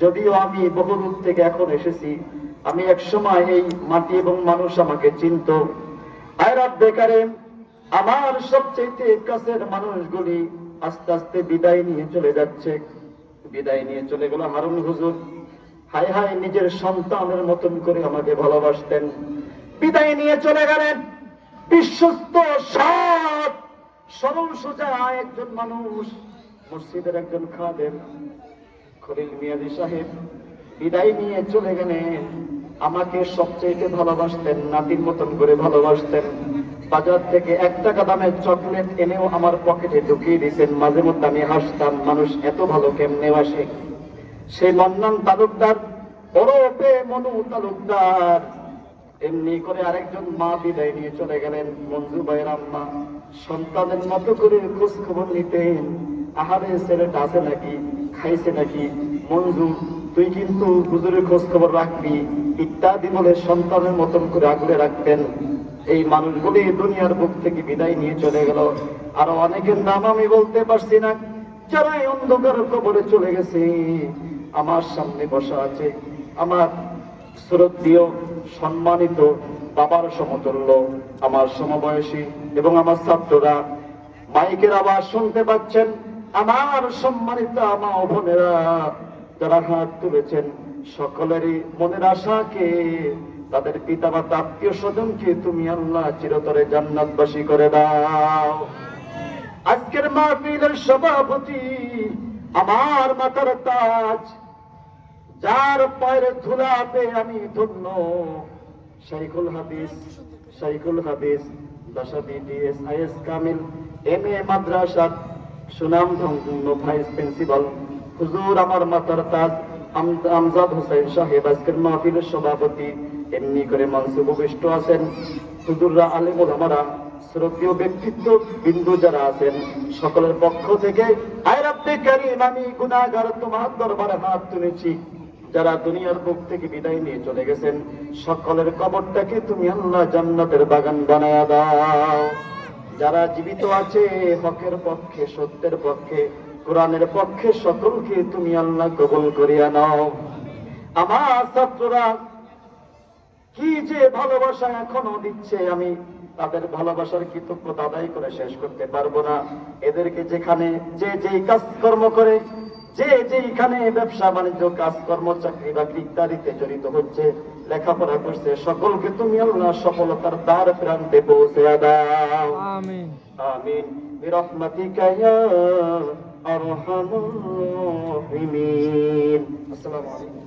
যদিও আমি বহুদূর থেকে এখন এসেছি, আমি এক সময় এই মাটি এবং মানুষ আমাকে চিনত। আয়রাত বেকারে আমার সবচেয়ে কাছের মানুষগুলি আস্তে আস্তে বিদায় নিয়ে চলে যাচ্ছে। বিদায় নিয়ে চলে গেল হারুন হুজুর। হায় হায় নিজের সন্তানের মতন করে আমাকে ভালোবাসতেন। বিদায় নিয়ে চলে গেলেন। বিশ্বস্ত সৎ সরল সোজা একজন মানুষ, মসজিদের একজন খাদেম। খলিল মিয়াদি সাহেব, বিদায় নিয়ে চলে গেলেন। আমাকে সবচেয়ে ভালোবাসতেন, নাতির মতন করে ভালোবাসতেন। বাজার থেকে এক টাকা দামের চকলেট এনেও আমার পকেটে ঢুকিয়ে দিতেন। মাঝে মধ্যে আমি হাসতাম, মানুষ এত ভালো কেমনে বাসে? সেই মন্নান তালুকদার ওরফে মনু তালুকদার। এমনি করে আরেকজন মা বিদায় নিয়ে চলে গেলেন। মঞ্জু ভাইয়ের আম্মা সন্তানের মতো করে খোঁজ খবর নিতেন। আহারে, ছেলেটা আছে নাকি? খাইছে নাকি? মঞ্জু তুই কিন্তু হুজুরের খোঁজ খবর রাখবি, ইত্যাদি বলে সন্তানের মতন করে আগলে রাখতেন। এই মানুষগুলি দুনিয়ার বুক থেকে বিদায় নিয়ে চলে গেল। আরও অনেকের নাম আমি বলতে পারছি না। যারা অন্ধকার কবরে চলে গেছে, আমার সামনে বসা আছে। আমার শ্রদ্ধীয়, সম্মানিত বাবার সমতুল্য, আমার সমবয়সী এবং আমার ছাত্ররা। মাইকের আওয়াজ শুনতে পাচ্ছেন? আমার সম্মানিত মা ও বোনেরা, যারা হাত তুলেছেন, সকলেরই মনের আশাকে, তাদের পিতা মাতা আত্মীয় স্বজনকে তুমি আল্লাহ চিরতরে জান্নাতবাসী করে দাও। আজকের মাহফিলের সভাপতি আমার মাতার তাজ, যার পায়ের ধুলাতে আমি ধন্য। শাইখুল হাদিস শাইখুল হাদিস দশাবি ডিএস আইএস কামিল, এম এ মাদ্রাসার সুনাম ধন্য ভাইস প্রিন্সিপাল হুজুর আমার মাতার তাজ আমজাদ হোসেন সাহেব আজকের মাহফিলের সভাপতি, এমনি করে মঞ্চে উপবিষ্ট আছেন। হুজুররা আলিমুল আমারা শ্রদ্ধেয় ব্যক্তিত্ব বিন্দু যারা আছেন, সকলের পক্ষ থেকে আমি গুনাহগার, তোমার দরবারে হাত তুলেছি। যারা দুনিয়ার বুক থেকে বিদায় নিয়ে চলে গেছেন, সকলের কবরটাকে তুমি আল্লাহ জান্নাতের বাগান বানায়া দাও। যারা জীবিত আছে হকের পক্ষে, সত্যের পক্ষে, কোরআনের পক্ষে সকলকে তুমি আল্লাহ কবল করিয়া নাও। আমার ছাত্ররা কি যে ভালোবাসা এখনও দিচ্ছে, আমি তাদের ভালোবাসার কৃতজ্ঞতা আদায় করে শেষ করতে পারব না। এদেরকে যেখানে যে যে কাজকর্ম করে যে যে এখানে ব্যবসা বাণিজ্য কাজ কর্ম চাকরি বাকরি ইত্যাদিতে জড়িত হচ্ছে লেখাপড়া করছে সকলকে তুমি আল্লাহ সফলতার দ্বার প্রান্তে পৌঁছে দাও। আমিন। আমিন। বিরহমাতিকা ইয়া আরহামুর রাহিমিন। আসসালামু আলাইকুম।